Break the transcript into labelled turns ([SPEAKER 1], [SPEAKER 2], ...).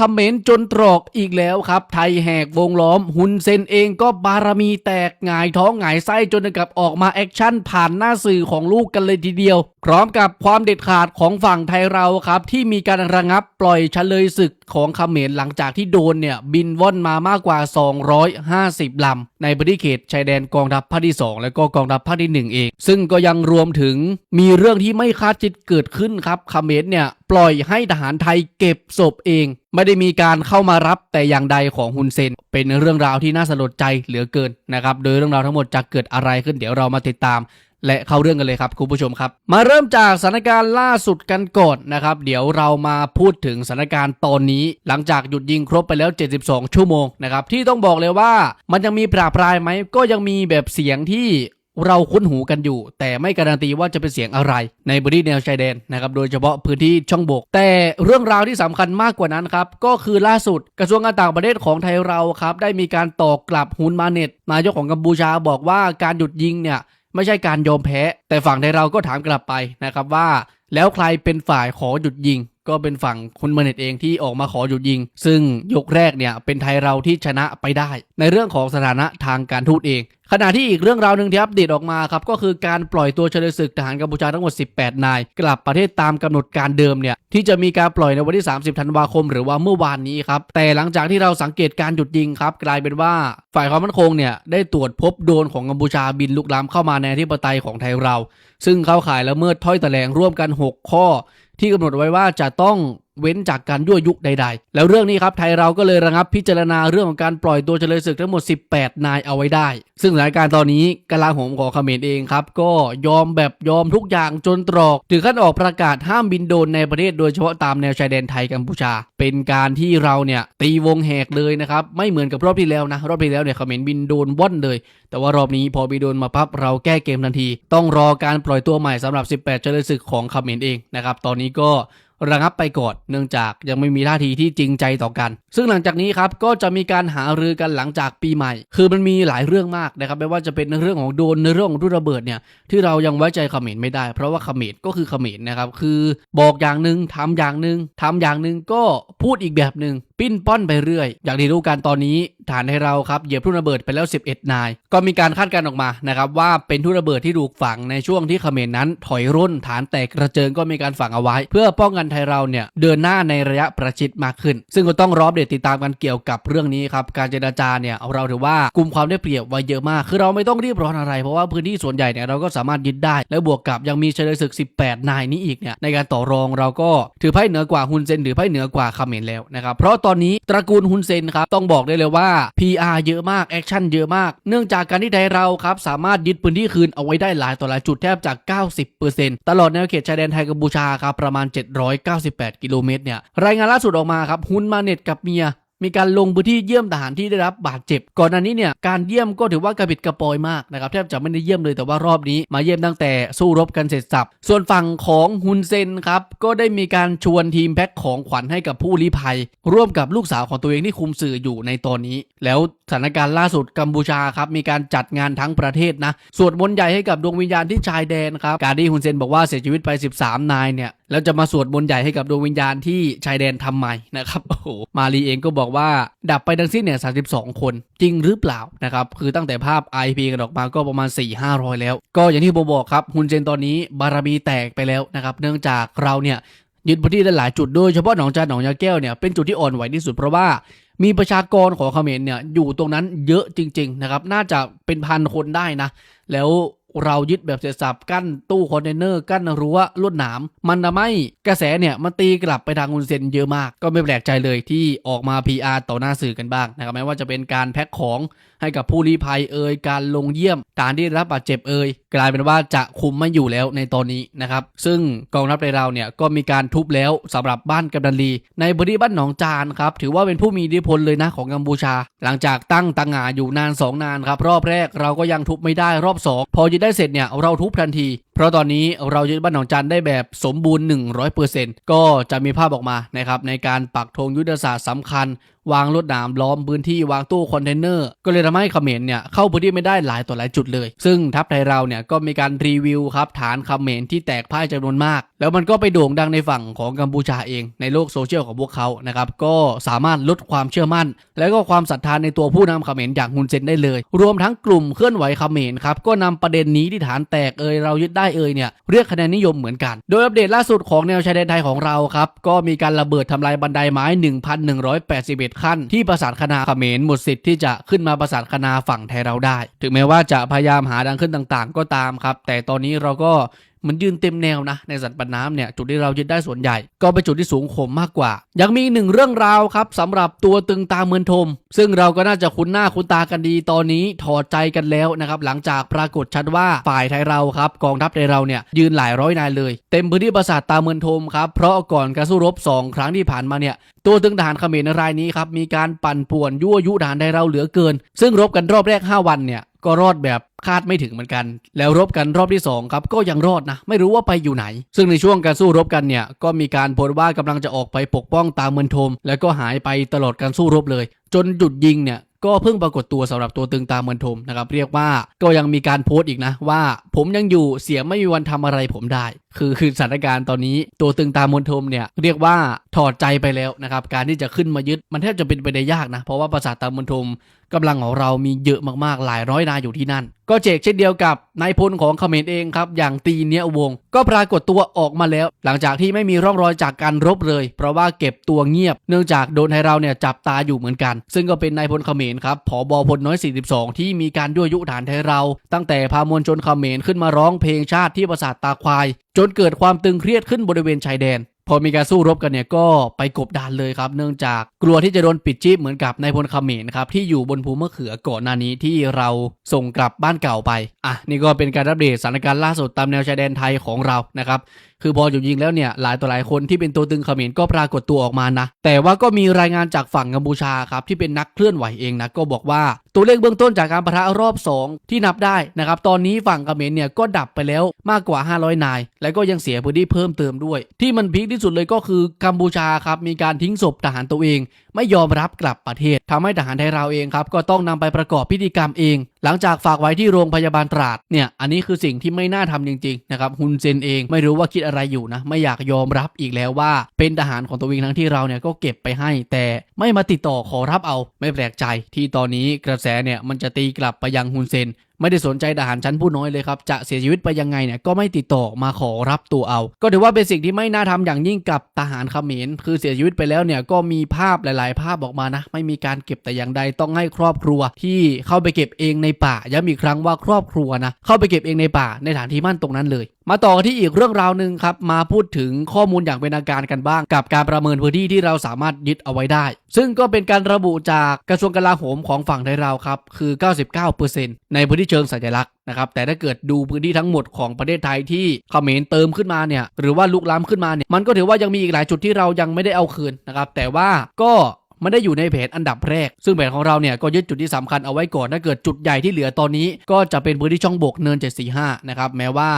[SPEAKER 1] คอมเขมนต์จนตรอกอีกแล้วครับ ไทยแหกวงล้อมฮุนเซนเองก็บารมีแตกหงายท้องหงายไส้จนกับออกมาแอคชั่นผ่านหน้าสื่อของลูกกันเลยทีเดียว พร้อมกับความเด็ดขาดของฝั่งไทยเราครับ ที่มีการระงับปล่อยเฉลยศึกของเขมรหลังจากที่โดนเนี่ย บินว่อนมามากกว่า 250 ลำ ในพื้นที่เขตชายแดนกองทัพภาคที่ 2 และก็กองทัพภาคที่ 1 เอง ซึ่งก็ยังรวมถึงมีเรื่องที่ไม่คาดคิดเกิดขึ้นครับเขมรเนี่ย ปล่อยให้ทหารไทยเก็บศพเอง ไม่ได้มีการเข้ามารับแต่อย่างใดของฮุนเซน เป็นเรื่องราวที่น่าสลดใจเหลือเกินนะครับ โดยเรื่องราวทั้งหมดจะเกิดอะไรขึ้นเดี๋ยวเรามาติดตามและเข้าเรื่องกันเลยครับคุณผู้ชมครับ มาเริ่มจากสถานการณ์ล่าสุดกันก่อนนะครับ เดี๋ยวเรามาพูดถึงสถานการณ์ตอนนี้ หลังจากหยุดยิงครบไปแล้ว 72 ชั่วโมงนะครับที่ต้องบอกเลยว่ามันยังมีปราปรายไหมก็ยังมีแบบเสียงที่ เราคุ้นหูกันอยู่ แต่ไม่การันตีว่าจะเป็นเสียงอะไรในบริเวณแนวชายแดนนะครับโดยเฉพาะพื้นที่ช่องบก แต่เรื่องราวที่สำคัญมากกว่านั้นครับ ก็คือล่าสุดกระทรวงการต่างประเทศของไทยเราครับ ได้มีการตอบกลับฮุนมาเน็ตนายกของกัมพูชาบอกว่าการหยุดยิงเนี่ยไม่ใช่การยอมแพ้ แต่ฝั่งไทยเราก็ถามกลับไปนะครับว่า แล้วใครเป็นฝ่ายขอหยุดยิงก็เป็นฝั่งคุณเมเนตเองที่ออกมาขอหยุดยิง ซึ่งยกแรกเนี่ยเป็นไทยเราที่ชนะไปได้ ในเรื่องของสถานะทางการทูตเอง ขณะที่อีกเรื่องราวหนึ่งที่อัปเดตออกมาครับก็คือการปล่อยตัวเฉลยศึกทหารกัมพูชาทั้งหมด 18 นาย กลับประเทศตามกำหนดการเดิมเนี่ยที่จะมีการปล่อยในวันที่ 30 ธันวาคม หรือว่าเมื่อวานนี้ครับแต่หลังจากที่เราสังเกตการหยุดยิงครับกลายเป็นว่าฝ่ายความมั่นคงเนี่ยได้ตรวจพบโดนของกัมพูชาบินลุกล้ำเข้ามาในอธิปไตยของไทยเรา ซึ่งเข้าข่ายละเมิดถ้อยแถลงร่วมกัน 6 ข้อ ที่กำหนดไว้ว่าจะต้อง เว้นจากการยั่วยุใด ๆ แล้วเรื่องนี้ครับไทยเราก็เลยระงับพิจารณาเรื่องของการปล่อยตัวเฉลยศึกทั้งหมด 18 นายเอาไว้ได้ ซึ่งสถานการณ์ตอนนี้กลาโหมของเขมรเองครับก็ยอมแบบยอมทุกอย่างจนตรอกถึงขั้นออกประกาศห้ามบินโดนในประเทศโดยเฉพาะตามแนวชายแดนไทยกัมพูชา เป็นการที่เราเนี่ยตีวงแหกเลยนะครับไม่เหมือนกับรอบที่แล้วนะรอบที่แล้วเนี่ยเขมรบินโดนว่อนเลย แต่ว่ารอบนี้พอบินโดนมาปั๊บเราแก้เกมทันที ต้องรอการปล่อยตัวใหม่สำหรับ 18 เฉลยศึกของเขมรเองนะครับตอนนี้ก็ ระงับไปก่อนเนื่องจากยังไม่มีท่าทีที่จริงใจต่อกัน ซึ่งหลังจากนี้ครับก็จะมีการหารือกันหลังจากปีใหม่ คือมันมีหลายเรื่องมากนะครับไม่ว่าจะเป็นในเรื่องของโดนในเรื่องของรุ่นระเบิดเนี่ยที่เรายังไว้ใจเขมรไม่ได้ เพราะว่าเขมรก็คือเขมรนะครับคือบอกอย่างหนึ่งทำอย่างหนึ่งทำอย่างหนึ่งก็พูดอีกแบบหนึ่ง ปิ้นป้อนไปเรื่อย อย่างที่รู้กันตอนนี้ฐานให้เราครับเหยียบทุ่นระเบิดไปแล้ว 11 นาย ก็มีการคาดการณ์ออกมานะครับว่าเป็นทุ่นระเบิดที่ถูกฝังในช่วงที่เขมรนั้น ถอยร่นฐานแตกกระเจิงก็มีการฝังเอาไว้ เพื่อป้องกันไทยเราเนี่ยเดินหน้าในระยะประชิดมากขึ้น ซึ่งก็ต้องรออัปเดตติดตามกันเกี่ยวกับเรื่องนี้ครับการเจรจาเนี่ยเราถือว่ากลุ่มความได้เปรียบไว้เยอะมาก คือเราไม่ต้องรีบร้อนอะไรเพราะว่าพื้นที่ส่วนใหญ่เนี่ยเราก็สามารถยึดได้ และบวกกับยังมีเฉลยศึก 18 นายนี้อีกเนี่ยในการต่อรองเราก็ถือไพ่เหนือกว่าฮุนเซนถือไพ่เหนือกว่าเขมรแล้วนะครับเพราะตอนนี้ตระกูลฮุนเซนครับต้องบอกได้เลยว่า PR เยอะมากแอคชั่นเยอะมาก เนื่องจากการที่ไทยเราครับสามารถยึดพื้นที่คืนเอาไว้ได้หลายต่อหลายจุดแทบจาก 90%ตลอดแนวเขตชายแดนไทยกัมพูชาครับประมาณ 798 กิโลเมตรเนี่ยรายงานล่าสุดออกมาครับฮุนมาเน็ตกับเมีย มีการลงพื้นที่เยี่ยมทหารที่ได้รับบาดเจ็บ ก่อนหน้านี้เนี่ยการเยี่ยมก็ถือว่ากระปิดกระปอยมากนะครับแทบจะไม่ได้เยี่ยมเลยแต่ว่ารอบนี้มาเยี่ยมตั้งแต่สู้รบกันเสร็จสับ ส่วนฝั่งของฮุนเซนครับก็ได้มีการชวนทีมแพ็คของขวัญให้กับผู้ลี้ภัย ร่วมกับลูกสาวของตัวเองที่คุมสื่ออยู่ในตอนนี้ แล้วสถานการณ์ล่าสุดกัมพูชาครับมีการจัดงานทั้งประเทศนะสวดมนต์ใหญ่ให้กับดวงวิญญาณที่ชายแดนครับการที่ฮุนเซนบอกว่าเสียชีวิตไป 13 นายเนี่ย แล้วจะมาสวดมนต์ใหญ่ให้กับดวงวิญญาณที่ชายแดนทำไมนะครับโอ้โหมารีเองก็บอกว่าดับไปทั้งสิ้นเนี่ย32คนจริงหรือเปล่านะครับคือตั้งแต่ภาพ IP กันออกมาก็ประมาณ 4 500 แล้ว ก็อย่างที่ผมบอกครับฮุนเซนตอนนี้บารมีแตกไปแล้วนะครับเนื่องจากเราเนี่ยยึดพื้นที่ได้หลายจุดโดยเฉพาะหนองจานหนองยาแก้วเนี่ยเป็นจุดที่อ่อนไหวที่สุดเพราะว่ามีประชากรของเขมรเนี่ยอยู่ตรงนั้นเยอะจริง ๆ นะครับ น่าจะเป็นพันคนได้นะ แล้ว เรายึดแบบเสร็จสับกั้นตู้คอนเทนเนอร์กั้นรั้วลวดหนาม มันทำให้กระแสเนี่ยมันตีกลับไปทางอุนเซนเยอะมาก ก็ไม่แปลกใจเลยที่ออกมา PR ต่อหน้าสื่อกันบ้างนะครับไม่ว่าจะเป็นการแพ็คของให้กับผู้ลี้ภัยเอ่ยการลงเยี่ยม การที่รับบาดเจ็บเอ่ยกลายเป็นว่าจะคุมไม่อยู่แล้วในตอนนี้นะครับซึ่งกองทัพในเราเนี่ยก็มีการทุบแล้วสำหรับบ้านกำนันลี ในพื้นที่บ้านหนองจานครับถือว่าเป็นผู้มีอิทธิพลเลยนะของกัมพูชา หลังจากตั้งตังหงาอยู่นาน 2 นานครับรอบแรกเราก็ยังทุบไม่ได้รอบ 2 พอยึดได้เสร็จเนี่ยเราทุบทันที ราะตอนนี้เรายึดบ้านหนองจันได้แบบสมบูรณ์ 100%ก็จะมีภาพออกมานะครับในการปักธงยุทธศาสตร์สำคัญ วางรถหนามล้อมพื้นที่วางตู้คอนเทนเนอร์ ก็เลยทำให้เขมรเนี่ยเข้าพื้นที่ไม่ได้หลายต่อหลายจุดเลย ซึ่งทัพไทยเราเนี่ยก็มีการรีวิวครับฐานเขมรที่แตกพ่ายจำนวนมาก แล้วมันก็ไปโด่งดังในฝั่งของกัมพูชาเองในโลกโซเชียลของพวกเขานะครับก็สามารถลดความเชื่อมั่น และก็ความศรัทธานในตัวผู้นำเขมรอย่างฮุนเซนได้เลย รวมทั้งกลุ่มเคลื่อนไหวเขมรครับก็นำประเด็นนี้ที่ฐานแตกเอยเรายึดได้เอยเนี่ยเรียกคะแนนนิยมเหมือนกัน โดยอัปเดตล่าสุดของแนวชายแดนไทยของเราครับก็มีการระเบิดทำลายบันไดไม้ 1,181 ขั้น ที่ปราสาทคณาเขมรหมดสิทธิ์ที่จะขึ้นมาปราสาทคณาฝั่งไทยเราได้ ถึงแม้ว่าจะพยายามหาดังขึ้นต่างๆ ก็ตามครับ แต่ตอนนี้เราก็ เหมันยืนเต็มแนวนะในสัตว์ปันน้ำเนี่ยจุดที่เรายึดได้ส่วนใหญ่ ก็เป็นจุดที่สูงขมมากกว่า ยังมีอีกหนึ่งเรื่องราวครับสำหรับตัวตึงตาเมือนทม ซึ่งเราก็น่าจะคุ้นหน้าคุ้นตากันดีตอนนี้ถอดใจกันแล้วนะครับหลังจากปรากฏชัดว่าฝ่ายไทยเราครับกองทัพไทยเราเนี่ยยืนหลายร้อยนายเลย เต็มพื้นที่ปราสาทตาเมือนทมครับเพราะก่อนการสู้รบสองครั้งที่ผ่านมาเนี่ยตัวตึงทหารเขมรรายนี้ครับมีการปั่นป่วนยั่วยุทหารไทยเราเหลือเกิน ซึ่งรบกันรอบแรก 5 วันเนี่ย ก็รอดแบบคาดไม่ถึงเหมือนกัน แล้วรบกันรอบที่2ครับก็ยังรอดนะ ไม่รู้ว่าไปอยู่ไหน ซึ่งในช่วงการสู้รบกันเนี่ย ก็มีการโพสต์ว่ากำลังจะออกไปปกป้องตามเมืองทม แล้วก็หายไปตลอดการสู้รบเลย จนหยุดยิงเนี่ยก็เพิ่งปรากฏตัวสำหรับตัวตึงตามเมืองทมนะครับ เรียกว่าก็ยังมีการโพสต์อีกนะ ว่าผมยังอยู่เสียไม่มีวันทำอะไรผมได้คือคือสถานการณ์ตอนนี้ตัวตึงตามมนทมเนี่ยเรียกว่าถอดใจไปแล้วนะครับ การที่จะขึ้นมายึดมันแทบจะเป็นไปได้ยากนะ เพราะว่าปราสาทตามมนทมกำลังของเรามีเยอะมากๆหลายร้อยนายอยู่ที่นั่น ก็เจกเช่นเดียวกับนายพลของเขมรเองครับ อย่างตีเนี้ยวง ก็ปรากฏตัวออกมาแล้ว หลังจากที่ไม่มีร่องรอยจากการรบเลย เพราะว่าเก็บตัวเงียบ เนื่องจากโดนไทยเราเนี่ยจับตาอยู่เหมือนกัน ซึ่งก็เป็นนายพลเขมรครับผอบอพลน้อย 42 ที่มีการยั่วยุฐานไทยเรา ตั้งแต่พามวลชนเขมรขึ้นมาร้องเพลงชาติที่ปราสาทตาควายจนเกิดความตึงเครียดขึ้นบริเวณชายแดน พอมีการสู้รบกันเนี่ยก็ไปกบดานเลยครับ เนื่องจากกลัวที่จะโดนปิดจีบเหมือนกับนายพลเขมรครับที่อยู่บนภูมะเขือก่อนหน้านี้ที่เราส่งกลับบ้านเก่าไปอะนี่ก็เป็นการอัปเดตสถานการณ์ล่าสุดตามแนวชายแดนไทยของเรานะครับ คือพอหยุดยิงแล้วเนี่ยหลายต่อหลายคนที่เป็นตัวตึงเขมรก็ปรากฏตัวออกมานะ แต่ว่าก็มีรายงานจากฝั่งกัมพูชาครับที่เป็นนักเคลื่อนไหวเองนะก็บอกว่าตัวเลขเบื้องต้นจากการประทะรอบ 2 ที่นับได้นะครับตอนนี้ฝั่งเขมรเนี่ยก็ดับไปแล้วมากกว่า 500 นาย และก็ยังเสียพื้นที่เพิ่มเติมด้วย ที่มันพีคที่สุดเลยก็คือกัมพูชาครับมีการทิ้งศพทหารตัวเองไม่ยอมรับกลับประเทศทำให้ทหารไทยเราเองครับก็ต้องนำไปประกอบพิธีกรรมเอง หลังจากฝากไว้ที่โรงพยาบาลตราดเนี่ยอันนี้คือสิ่งที่ไม่น่าทำจริงๆนะครับฮุนเซนเองไม่รู้ว่าคิดอะไรอยู่นะไม่อยากยอมรับอีกแล้วว่า เป็นทหารของตัวเองทั้งที่เราเนี่ยก็เก็บไปให้ แต่ไม่มาติดต่อขอรับเอาไม่แปลกใจ ที่ตอนนี้กระแสเนี่ยมันจะตีกลับไปยังฮุนเซน ไม่ได้สนใจทหารชั้นผู้น้อยเลยครับ จะเสียชีวิตไปยังไงเนี่ยก็ไม่ติดต่อมาขอรับตัวเอา ก็ถือว่าเป็นสิ่งที่ไม่น่าทำอย่างยิ่งกับทหารเขมรคือเสียชีวิตไปแล้วเนี่ยก็มีภาพหลาย ๆ ภาพออกมานะ ไม่มีการเก็บแต่อย่างใดต้องให้ครอบครัว ที่เข้าไปเก็บเองในป่าย้ำอีกครั้งว่าครอบครัวนะเข้าไปเก็บเองในป่าในฐานที่มั่นตรงนั้นเลย มาต่อที่อีกเรื่องราวหนึ่งครับมาพูดถึงข้อมูลอย่างเป็นทางการกันบ้าง กับการประเมินพื้นที่ที่เราสามารถยึดเอาไว้ได้ ซึ่งก็เป็นการระบุจากกระทรวงกลาโหมของฝั่งไทยเราครับ คือ 99%ในพื้นที่เชิงสัญลักษณ์นะครับ แต่ถ้าเกิดดูพื้นที่ทั้งหมดของประเทศไทยที่เขมรเติมขึ้นมาเนี่ย หรือว่าลุกล้ำขึ้นมาเนี่ย มันก็ถือว่ายังมีอีกหลายจุดที่เรายังไม่ได้เอาคืนนะครับ แต่ว่าก็ไม่ได้อยู่ในแผนอันดับแรก ซึ่งแผนของเราเนี่ยก็ยึดจุดที่สำคัญเอาไว้ก่อน ถ้าเกิดจุดใหญ่ที่เหลือตอนนี้ ก็จะเป็นพื้นที่ช่องบกเนิน 745 นะครับ แม้ว่า